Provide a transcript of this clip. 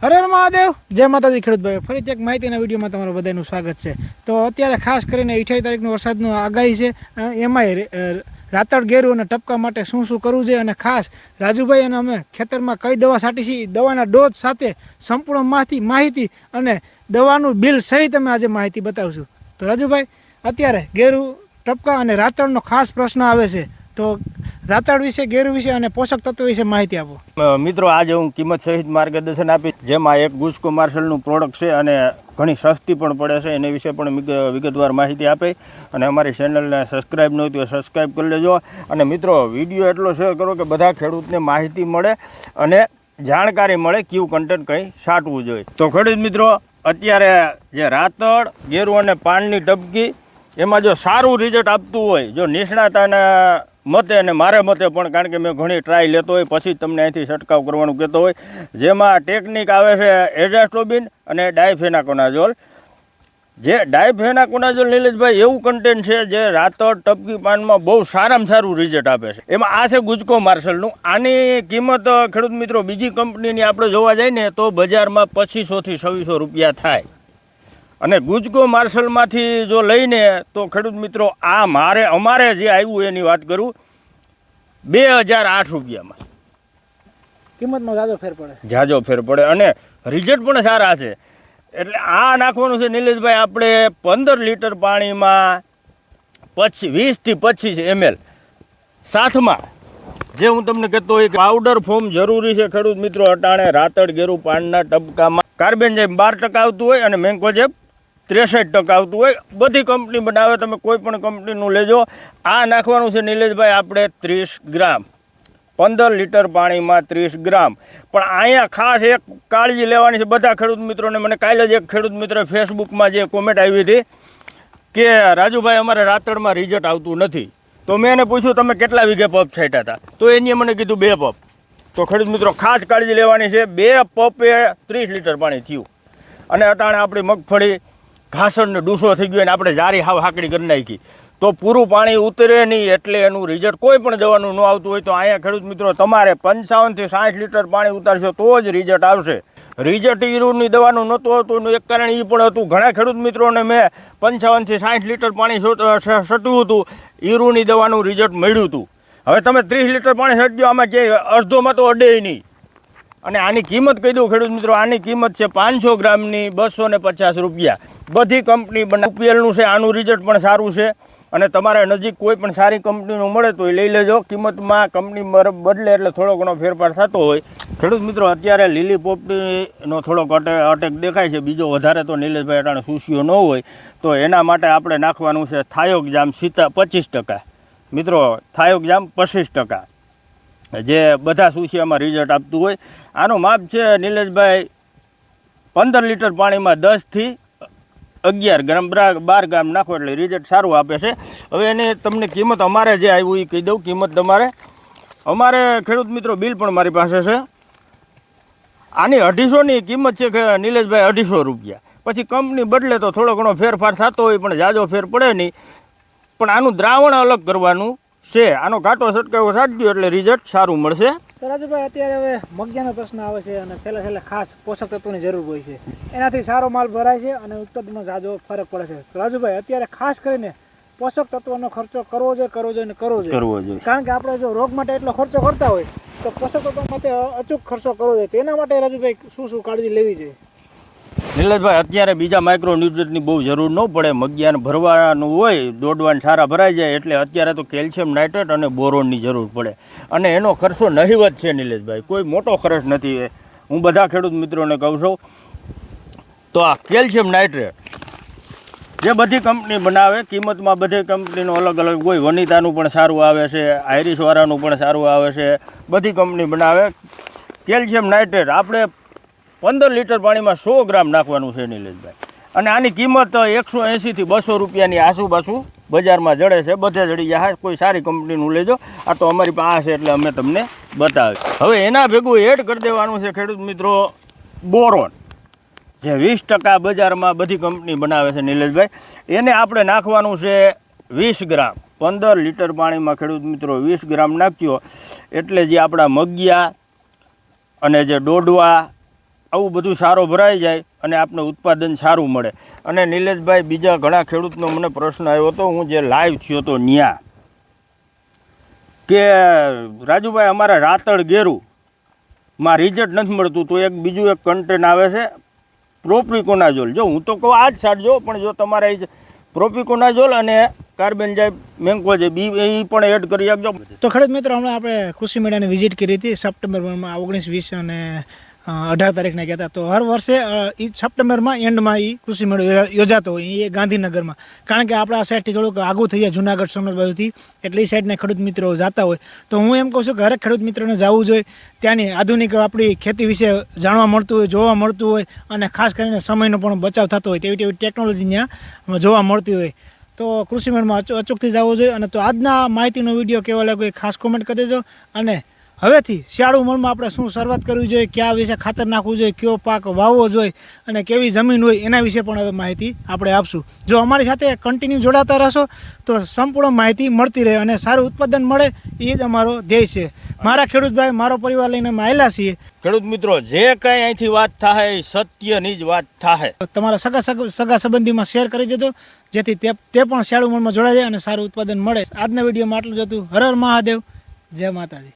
હરે મહાદેવ, જય માતાજી ખેડૂત ભાઈ ફરીથી એક માહિતીના વિડીયોમાં તમારું બધાનું સ્વાગત છે. તો અત્યારે ખાસ કરીને અઠ્યાવીસ તારીખનો વરસાદનો આગાહી છે. એમાંય રાતળ ઘેરું અને ટપકા માટે શું શું કરવું છે અને ખાસ રાજુભાઈ અને અમે ખેતરમાં કઈ દવા છાંટી છે? દવાના ડોઝ સાથે સંપૂર્ણ માહિતી માહિતી અને દવાનું બિલ સહિત અમે આજે માહિતી બતાવશું. તો રાજુભાઈ, અત્યારે ઘેરું ટપકા અને રાતળનો ખાસ પ્રશ્ન આવે છે. તો રાતળ વિશે, ગેર વિશે અને પોષક તત્વ વિશે માહિતી આપો. મિત્રો, આજે હું કિંમત સહિત માર્ગદર્શન આપીશ, જેમાં એક ગુસ્કો માર્શલનું પ્રોડક્ટ છે અને ઘણી સસ્તી પણ પડે છે. એના વિશે પણ વિગતવાર માહિતી આપે. અને અમારી ચેનલને સબસ્ક્રાઈબ ન હોય સબસ્ક્રાઈબ કરી લેજો. અને મિત્રો વીડિયો એટલો શેર કરો કે બધા ખેડૂતને માહિતી મળે અને જાણકારી મળે કયું કન્ટેન્ટ કંઈ છાંટવું જોઈએ. તો ખેડૂત મિત્રો, અત્યારે જે રાતળ, ગેરું અને પાનની ટપકી, એમાં જો સારું રિઝલ્ટ આપતું હોય, જો નિષ્ણાતાના મતે અને મારે મતે પણ કારણ કે મેં ઘણી ટ્રાય લેતો હોય, પછી તમને અહીંથી છંટકાવ કરવાનું કહેતો હોય. જેમાં ટેકનિક આવે છે એઝાસ્ટોબિન અને ડાયફેનાકોનાઝોલ જે ડાયફેનાકોનાઝોલ નીલેશભાઈ, એવું કન્ટેન્ટ છે જે રાતળ ટપકી પાનમાં બહુ સારામાં સારું રિઝલ્ટ આપે છે. એમાં આ છે ગુજકો માર્શલનું. આની કિંમત, ખેડૂત મિત્રો, બીજી કંપનીની આપણે જોવા જઈએ ને તો બજારમાં પચીસોથી છવ્વીસો રૂપિયા થાય. અને ગુજકો માર્શલમાંથી જો લઈને તો ખેડૂત મિત્રો આ મારે અમારે જે આવ્યું એની વાત કરું બે હજાર આઠ રૂપિયામાં. કિંમતમાં જાજો ફેર પડે. જાજો ફેર પડે અને રિઝલ્ટ પણ સારા છે. એટલે આ નાખવાનું છે નિલેશભાઈ આપણે પંદર લીટર પાણીમાં પચીસ વીસથી પચીસ એમએલ સાથમાં. જે હું તમને કહેતો હોય કે પાવડર ફોર્મ જરૂરી છે ખેડૂત મિત્રો અટાણે રાતળ ગેરું પાનના ટપકામાં. જેમ બાર ટકા આવતું હોય અને મેન્કોજેબ ત્રેસઠ ટકા આવતું હોય. બધી કંપની બનાવે, તમે કોઈ પણ કંપનીનું લેજો. આ નાખવાનું છે નિલેશભાઈ, આપણે ત્રીસ ગ્રામ. પંદર લીટર પાણીમાં ત્રીસ ગ્રામ. પણ અહીંયા ખાસ એક કાળજી લેવાની છે બધા ખેડૂત મિત્રોને. મને કાલે જ એક ખેડૂત મિત્રે ફેસબુકમાં જે કોમેન્ટ આવી હતી કે, રાજુભાઈ, અમારે રાતળમાં રિઝલ્ટ આવતું નથી. તો મેં એને પૂછ્યું, તમે કેટલા વીઘે પપ છાંટ્યા હતા? તો એની મને કીધું, બે પપ. તો ખેડૂત મિત્રો, ખાસ કાળજી લેવાની છે. બે પપે ત્રીસ લીટર પાણી થયું. અને અટાણે આપણી મગફળી ઘાસણને ડૂસો થઈ ગયો અને આપણે જારી હાવ હાકડી કરી નાખી. તો પૂરું પાણી ઉતરે નહીં એટલે એનું રિઝલ્ટ કોઈ પણ દવાનું ન આવતું હોય તો અહીંયા ખેડૂત મિત્રો, તમારે પંચાવનથી સાઠ લીટર પાણી ઉતારશો તો જ રિઝલ્ટ આવશે. રિઝલ્ટ ઈરુની દવાનું નહોતું હતું એનું એક કારણ એ પણ હતું, ઘણા ખેડૂત મિત્રોને મેં પંચાવનથી સાઠ લીટર પાણી સટવું હતું ઈરુની દવાનું રિઝલ્ટ મળ્યું હતું. હવે તમે ત્રીસ લીટર પાણી સટજો, આમાં જે અડધોમાં તો અડે નહીં. અને આની કિંમત કહી દઉં ખેડૂત મિત્રો, આની કિંમત છે પાંચસો ગ્રામની બસો ને પચાસ રૂપિયા. બધી કંપની બના. ઉપીએલનું છે, આનું રિઝલ્ટ પણ સારું છે. અને તમારે નજીક કોઈ પણ સારી કંપનીનું મળે તો એ લઈ લેજો. કિંમતમાં કંપની બદલે એટલે થોડો ઘણો ફેરફાર થતો હોય. ખેડૂત મિત્રો, અત્યારે લીલી પોપટીનો થોડોક અટે અટેક દેખાય છે. બીજો વધારે તો નિલેશભાઈ અટાણે સુશીઓ ન હોય. તો એના માટે આપણે નાખવાનું છે થાયોક જામ સીતા પચીસ ટકા. મિત્રો, થાયોક જામ પચીસ ટકા. જે બધા સુશિયામાં રિઝલ્ટ આપતું હોય. આનું માપ છે, નિલેશભાઈ, પંદર લીટર પાણીમાં દસથી અગિયાર ગ્રામ બ્રા- ગ્રામ નાખો એટલે રિઝલ્ટ સારું આપે છે. હવે એની તમને કિંમત અમારે જે આવ્યું એ કહી દઉં, કિંમત તમારે. અમારે ખેડૂત મિત્રો બિલ પણ મારી પાસે છે. આની અઢીસોની કિંમત છે કે નિલેશભાઈ અઢીસો રૂપિયા. પછી કંપની બદલે તો થોડો ઘણો ફેરફાર થતો હોય પણ જાજો ફેર પડે નહીં. પણ આનું દ્રાવણ અલગ કરવાનું છે. આનો ઘાટો છટકાવો સાચજો એટલે રિઝલ્ટ સારું મળશે. તો રાજુભાઈ અત્યારે હવે મગજાનો પ્રશ્ન આવે છે અને છેલ્લે છેલ્લે ખાસ પોષક તત્વોની જરૂર હોય છે. એનાથી સારો માલ ભરાય છે અને ઉત્પાદનમાં જાજો ફરક પડે છે. તો રાજુભાઈ અત્યારે ખાસ કરીને પોષક તત્વોનો ખર્ચો કરવો જોઈએ કરવો જોઈએ અને કરવો જોઈએ? કરવો જોઈએ. કારણ કે આપણે જો રોગ માટે એટલો ખર્ચો કરતા હોય તો પોષક તત્વો માટે અચૂક ખર્ચો કરવો જોઈએ. તો એના માટે રાજુભાઈ શું શું કાળજી લેવી જોઈએ? નિલેશભાઈ, અત્યારે બીજા માઇક્રો ન્યુટ્રન્ટની બહુ જરૂર ન પડે. મગિયાને ભરવાનું હોય, દોડવાને સારા ભરાઈ જાય, એટલે અત્યારે તો કેલ્શિયમ નાઇટ્રેટ અને બોરોનની જરૂર પડે. અને એનો ખર્ચો નહિવત છે નિલેશભાઈ. કોઈ મોટો ખર્ચ નથી. એ હું બધા ખેડૂત મિત્રોને કહું છું, તો આ કેલ્શિયમ નાઇટ્રેટ જે બધી કંપની બનાવે, કિંમતમાં બધી કંપનીનું અલગ અલગ હોય. વનિતાનું પણ સારું આવે છે, આઈરિશવાળાનું પણ સારું આવે છે. બધી કંપની બનાવે. કેલ્શિયમ નાઇટ્રેટ આપણે પંદર લીટર પાણીમાં સો ગ્રામ નાખવાનું છે નિલેશભાઈ. અને આની કિંમત એકસો એંસીથી બસો રૂપિયાની આસુબાસુ બજારમાં જડે છે. બધે જડી જાય કોઈ સારી કંપનીનું લેજો. આ તો અમારી પાસે છે એટલે અમે તમને બતાવીએ. હવે એના ભેગું એડ કરી દેવાનું છે ખેડૂત મિત્રો. બોરોન. જે વીસ ટકા બજારમાં બધી કંપની બનાવે છે નિલેશભાઈ. એને આપણે નાખવાનું છે વીસ ગ્રામ. પંદર લીટર પાણીમાં ખેડૂત મિત્રો વીસ ગ્રામ નાખજો એટલે જે આપણા મગિયા અને જે ડોડવા આવું બધું સારો ભરાઈ જાય અને આપને ઉત્પાદન સારું મળે. અને નિલેશભાઈ બીજા ઘણા ખેડૂતનો મને પ્રશ્ન આવ્યો હતો, હું જે લાઈવ થયો હતો ન્યા, કે રાજુભાઈ અમારા રાતળ ગેરું, માં રિઝલ્ટ નથી મળતું, તો એક બીજું એક કન્ટેન આવે છે પ્રોપ્રિકોનાઝોલ જો હું તો કહું આ જ છાંટજો પણ જો તમારે એ પ્રોપિકોનાઝોલ અને કાર્બન જાય મેંગો મેન્કોજેબ એ એ પણ એડ કરી આપજો. તો ખેડૂત મિત્રો, હમણાં આપણે કૃષિ મેળાની વિઝિટ કરી હતી સપ્ટેમ્બરમાં ઓગણીસ, વીસ અને અઢાર તારીખના ગયા હતા. તો હર વર્ષે એ સપ્ટેમ્બરમાં એન્ડમાં એ કૃષિ મેળો યોજાતો હોય. એ ગાંધીનગરમાં. કારણ કે આપણા આ સાઈડથી થોડુંક આગું થઈ જાય, જુનાગઢ સોમનાથ બાજુથી એટલે એ સાઈડના ખેડૂત મિત્રો જતા હોય. તો હું એમ કહું છું કે હરેક ખેડૂત મિત્રોને જવું જોઈએ. ત્યાંની આધુનિક આપણી ખેતી વિશે જાણવા મળતું હોય, જોવા મળતું હોય, અને ખાસ કરીને સમયનો પણ બચાવ થતો હોય તેવી તેવી ટેકનોલોજી ત્યાં જોવા મળતી હોય. તો કૃષિ મેળમાં અચૂકથી જવું જોઈએ. અને તો આજના માહિતીનો વીડિયો કેવા લાગ્યો એ ખાસ કોમેન્ટ કરી દેજો. અને હવેથી શિયાળુ મળમાં આપણે શું શરૂઆત કરવી જોઈએ કયા વિશે ખાતર નાખવું જોઈએ કયો પાક વાવવો જોઈએ અને કેવી જમીન હોય એના વિશે પણ હવે માહિતી આપણે આપશું. જો અમારી સાથે કન્ટિન્યુ જોડાતા રહેશો તો સંપૂર્ણ માહિતી મળતી રહે અને સારું ઉત્પાદન મળે એ જ અમારો ધ્યેય છે. મારા ખેડૂતભાઈ મારો પરિવાર લઈને અમે આવેલા છીએ. ખેડૂત મિત્રો જે કાંઈ અહીંથી વાત થાય એ સત્યની જ વાત થાય. તમારા સગા સગા સગા સંબંધીમાં શેર કરી દેજો જેથી તે તે પણ શિયાળુ મળમાં જોડાય અને સારું ઉત્પાદન મળે. આજના વિડીયોમાં આટલું જ હતું. હર હર મહાદેવ. જય માતાજી.